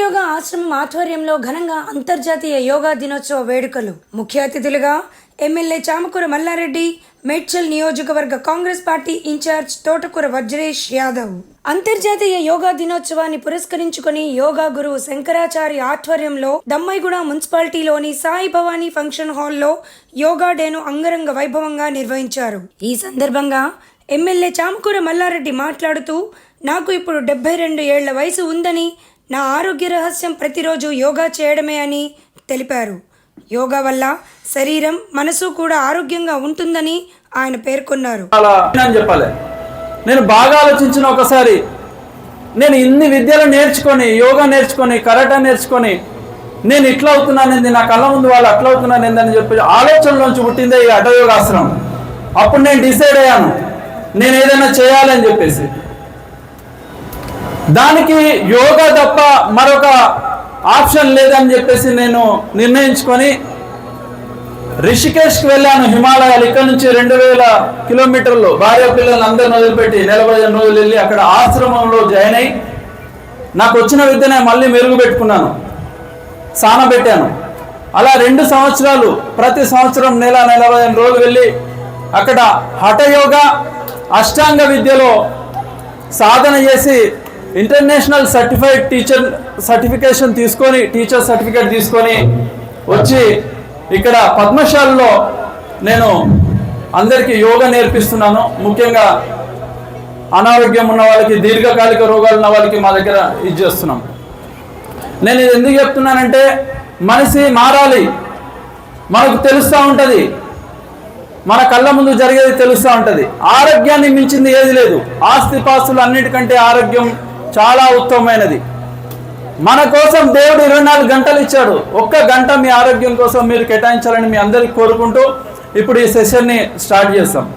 ఆశ్రమం ఆధ్వర్యంలో ఘనంగా అంతర్జాతీయ యోగా దినోత్సవ వేడుకలు. ముఖ్య అతిథులుగా ఎమ్మెల్యే చామకూర మల్లారెడ్డి మేడ్చల్ నియోజకవర్గ కాంగ్రెస్ పార్టీ ఇన్ఛార్జ్ తోటకూర వజ్రేష్ యాదవ్. అంతర్జాతీయ యోగా దినోత్సవాన్ని పురస్కరించుకుని యోగా గురువు శంకరాచార్య ఆధ్వర్యంలో దమ్మైగూడ మున్సిపాలిటీలోని సాయి భవానీ ఫంక్షన్ హాల్లో యోగా డేను అంగరంగ వైభవంగా నిర్వహించారు. ఈ సందర్భంగా ఎమ్మెల్యే చామకూర మల్లారెడ్డి మాట్లాడుతూ నాకు ఇప్పుడు డెబ్బై రెండు ఏళ్ళ వయసు ఉందని నా ఆరోగ్య రహస్యం ప్రతిరోజు యోగా చేయడమే అని తెలిపారు. యోగా వల్ల శరీరం మనసు కూడా ఆరోగ్యంగా ఉంటుందని ఆయన పేర్కొన్నారు. చెప్పాలి. నేను బాగా ఆలోచించిన ఒకసారి నేను ఇన్ని విద్యలు నేర్చుకొని యోగా నేర్చుకొని కరాటా నేర్చుకొని నేను ఇట్లా అవుతున్నానేది నా కళ్ళ ముందు వాళ్ళు అట్లా అవుతున్నాను ఏందని చెప్పి ఆలోచనలోంచి పుట్టిందే ఈ అటయోగాశ్రమం. అప్పుడు నేను డిసైడ్ అయ్యాను నేను ఏదైనా చేయాలని చెప్పేసి. దానికి యోగా తప్ప మరొక ఆప్షన్ లేదని చెప్పేసి నేను నిర్ణయించుకొని రిషికేష్కి వెళ్ళాను హిమాలయాలు. ఇక్కడ నుంచి రెండు వేల కిలోమీటర్లు. భార్య పిల్లలు అందరిని వదిలిపెట్టి నలభై ఐదు రోజులు వెళ్ళి అక్కడ ఆశ్రమంలో జాయిన్ అయ్యి నాకు వచ్చిన విద్యనే మళ్ళీ మెరుగు పెట్టుకున్నాను. సానబెట్టాను అలా రెండు సంవత్సరాలు ప్రతి సంవత్సరం నెల నలభై ఐదు రోజులు వెళ్ళి అక్కడ హఠయోగ అష్టాంగ విద్యలో సాధన చేసి ఇంటర్నేషనల్ సర్టిఫైడ్ టీచర్ సర్టిఫికేషన్ తీసుకొని టీచర్ సర్టిఫికేట్ తీసుకొని వచ్చి ఇక్కడ పద్మశాలలో నేను అందరికీ యోగా నేర్పిస్తున్నాను. ముఖ్యంగా అనారోగ్యం ఉన్న వాళ్ళకి దీర్ఘకాలిక రోగాలు ఉన్న వాళ్ళకి మా దగ్గర ఇది చేస్తున్నాం. నేను ఇది ఎందుకు చెప్తున్నానంటే మనిషి మారాలి. మనకు తెలుస్తూ ఉంటుంది. మన కళ్ళ ముందు జరిగేది తెలుస్తూ ఉంటుంది. ఆరోగ్యాన్ని మించింది ఏది లేదు. ఆస్తిపాస్తులు అన్నిటికంటే ఆరోగ్యం చాలా ఉత్తమమైనది. మన కోసం దేవుడు ఇరవై నాలుగు గంటలు ఇచ్చాడు. ఒక్క గంట మీ ఆరోగ్యం కోసం మీరు కేటాయించాలని మీ అందరికి కోరుకుంటూ ఇప్పుడు ఈ సెషన్ని స్టార్ట్ చేస్తాం.